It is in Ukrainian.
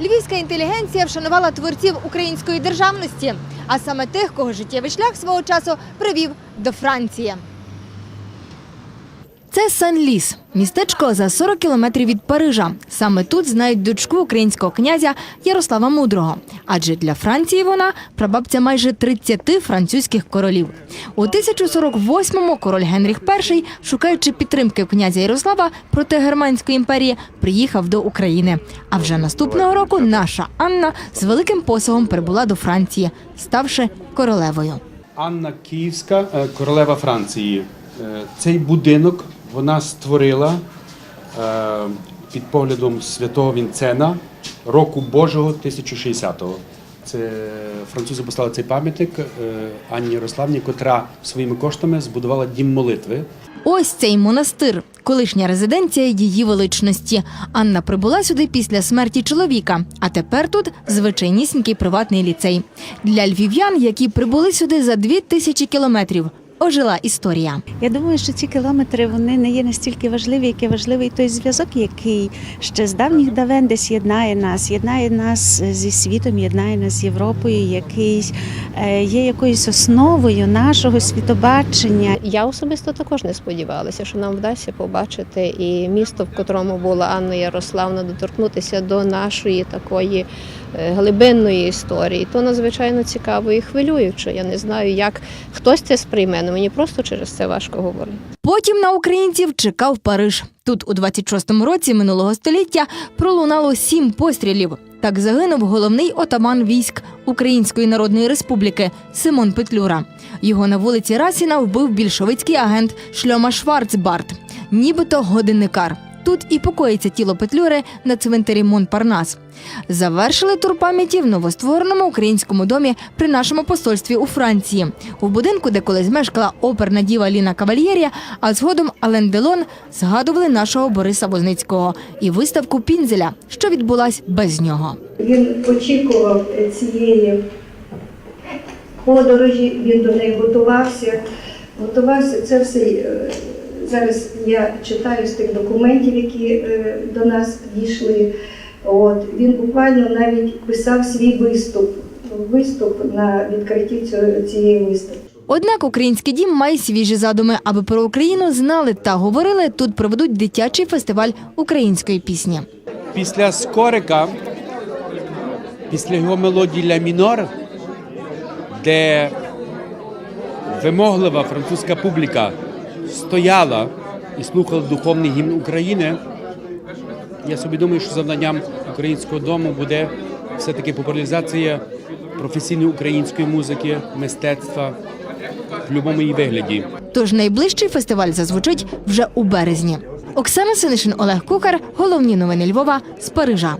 Львівська інтелігенція вшанувала творців української державності, а саме тих, кого життєвий шлях свого часу привів до Франції. Це Сен-Ліс, містечко за 40 кілометрів від Парижа. Саме тут знають дочку українського князя Ярослава Мудрого. Адже для Франції вона прабабця майже 30 французьких королів. У 1048-му король Генріх І, шукаючи підтримки князя Ярослава проти Германської імперії, приїхав до України. А вже наступного року наша Анна з великим посагом прибула до Франції, ставши королевою. Анна Київська, е, королева Франції. Е, Цей будинок вона створила е, під поглядом святого Вінцена року Божого 1060-го. Це французи поставили цей пам'ятник е, Анні Ярославні, котра своїми коштами збудувала дім молитви. Ось цей монастир, колишня резиденція її величності. Анна прибула сюди після смерті чоловіка, а тепер тут звичайнісінький приватний ліцей. Для львів'ян, які прибули сюди за дві тисячі кілометрів, ожила історія. Я думаю, що ці кілометри вони не є настільки важливі, як є важливий той зв'язок, який ще з давніх давен десь єднає нас, єднає нас зі світом, єднає нас з Європою, який е, є якоюсь основою нашого світобачення. Я особисто також не сподівалася, що нам вдасться побачити і місто, в котрому була Анна Ярославна, доторкнутися до нашої такої е, глибинної історії. То надзвичайно цікаво і хвилююче. Я не знаю, як хтось це сприйме. Але Мені просто через це важко говорити. Потім на українців чекав Париж. Тут у 26-му році минулого століття пролунало сім пострілів. Так загинув головний отаман військ Української Народної Республіки Симон Петлюра. Його на вулиці Расіна вбив більшовицький агент Шльома Шварцбарт, нібито годинникар. Тут і покоїться тіло Петлюри на цвинтарі Монпарнас. Завершили тур пам'яті в новоствореному українському домі при нашому посольстві у Франції, у будинку, де колись мешкала оперна діва Ліна Кавальєрія, а згодом Ален Делон згадували нашого Бориса Возницького і виставку Пінзеля, що відбулась без нього. Він очікував цієї подорожі, він до неї готувався. Готувався це все. Зараз я читаю з тих документів, які е, до нас дійшли. От він буквально навіть писав свій виступ, виступ на відкритті цієї виставки. Однак український дім має свіжі задуми, аби про Україну знали та говорили. Тут проведуть дитячий фестиваль української пісні. Після Скорика, після його мелодії Ля мінор, де вимоглива французька публіка стояла і слухала духовний гімн України, я собі думаю, що завданням українського дому буде все-таки популяризація професійної української музики, мистецтва в будь-якому її вигляді. Тож найближчий фестиваль зазвучить вже у березні. Оксана Синишин, Олег Кукар. Головні новини Львова з Парижа.